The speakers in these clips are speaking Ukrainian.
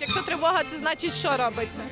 Якщо тривога, це значить, що робиться?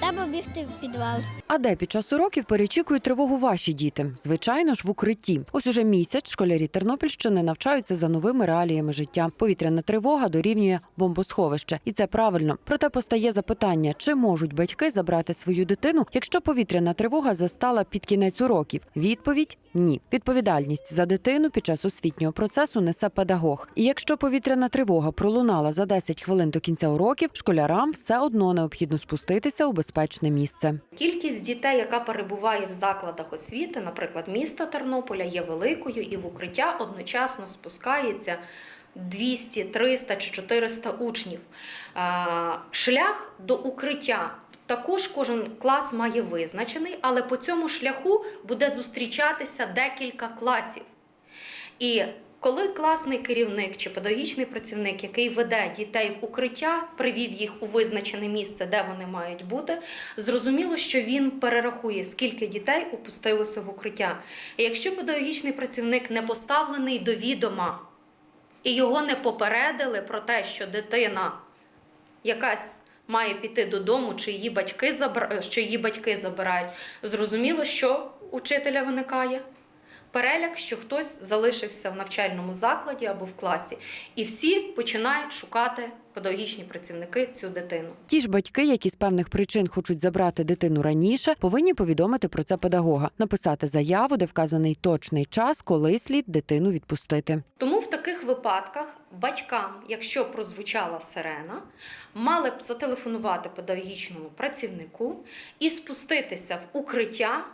Треба бігти в підвал. А де під час уроків перечікують тривогу ваші діти? Звичайно ж, в укритті. Ось уже місяць школярі Тернопільщини навчаються за новими реаліями життя. Повітряна тривога дорівнює бомбосховище, і це правильно. Проте постає запитання, чи можуть батьки забрати свою дитину, якщо повітряна тривога застала під кінець уроків? Відповідь ні. Відповідальність за дитину під час освітнього процесу несе педагог. І якщо повітряна тривога пролунала за 10 хвилин до кінця уроків, школярам все одно необхідно спуститися у безпечне місце. Кількість дітей, яка перебуває в закладах освіти, наприклад, міста Тернополя, є великою, і в укриття одночасно спускається 200, 300 чи 400 учнів. Е, Шлях до укриття. Також кожен клас має визначений, але по цьому шляху буде зустрічатися декілька класів. І коли класний керівник чи педагогічний працівник, який веде дітей в укриття, привів їх у визначене місце, де вони мають бути, зрозуміло, що він перерахує, скільки дітей опустилося в укриття. І якщо педагогічний працівник не поставлений до відома і його не попередили про те, що дитина якась має піти додому, чи її батьки забра... що її батьки забирають, зрозуміло, що учителя виникає. Переляк, що хтось залишився в навчальному закладі або в класі, і всі починають шукати педагогічні працівники цю дитину. Ті ж батьки, які з певних причин хочуть забрати дитину раніше, повинні повідомити про це педагога, написати заяву, де вказаний точний час, коли слід дитину відпустити. Тому в таких випадках батькам, якщо прозвучала сирена, мали б зателефонувати педагогічному працівнику і спуститися в укриття,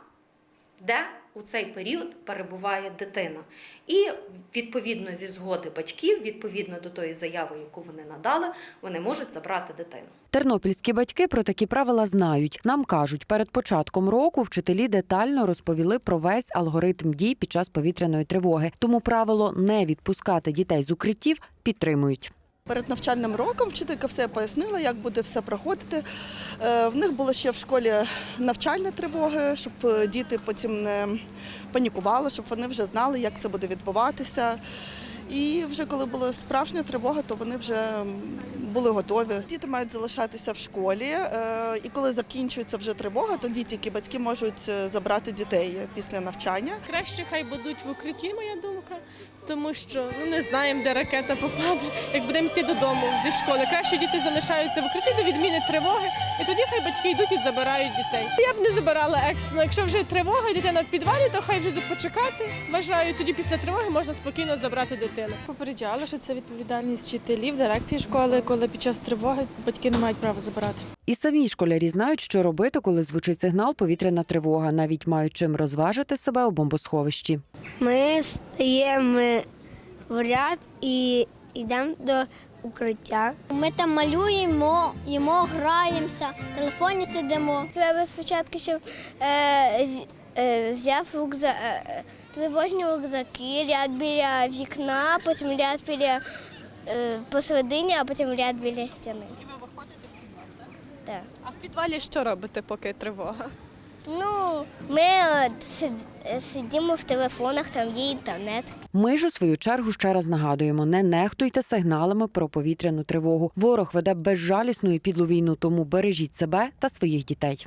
де у цей період перебуває дитина. І відповідно зі згоди батьків, відповідно до тої заяви, яку вони надали, вони можуть забрати дитину. Тернопільські батьки про такі правила знають. Нам кажуть, перед початком року вчителі детально розповіли про весь алгоритм дій під час повітряної тривоги. Тому правило не відпускати дітей з укриттів підтримують. Перед навчальним роком вчителька все пояснила, як буде все проходити. Е, В них було ще в школі навчальні тривоги, щоб е, діти потім не панікували, щоб вони вже знали, як це буде відбуватися. І вже коли була справжня тривога, то вони вже були готові. Діти мають залишатися в школі, е, і коли закінчується вже тривога, то діти, які батьки можуть е, забрати дітей після навчання. Краще хай будуть в укритті, моя думка, тому що ну не знаємо, де ракета попаде. Як будемо йти додому зі школи, краще діти залишаються в укритті до відміни тривоги, і тоді хай батьки йдуть і забирають дітей. Я б не забирала екстрено. Якщо вже тривога, дитина в підвалі, то хай вже тут почекати. Вважаю, тоді після тривоги можна спокійно забрати дитину. Попереджали, що це відповідальність вчителів, дирекції школи, коли під час тривоги батьки не мають права забирати. І самі школярі знають, що робити, коли звучить сигнал повітряна тривога, навіть мають чим розважити себе у бомбосховищі. Ми стаємо в ряд і йдемо до укриття. Ми там малюємо, їмо, граємося, в телефоні сидимо. Треба спочатку, щоб е, з- е, взяв рюкза, е, е, тривожні рюкзаки, ряд біля вікна, потім ряд біля посередині, а потім ряд біля стіни. І ви виходите в підвал, так? Так. А в підвалі що робите, поки тривога? Ну, ми е, сид- е, сидимо в телефонах, там є інтернет. Ми ж у свою чергу ще раз нагадуємо: не нехтуйте сигналами про повітряну тривогу. Ворог веде безжалісну і підлу війну, тому бережіть себе та своїх дітей.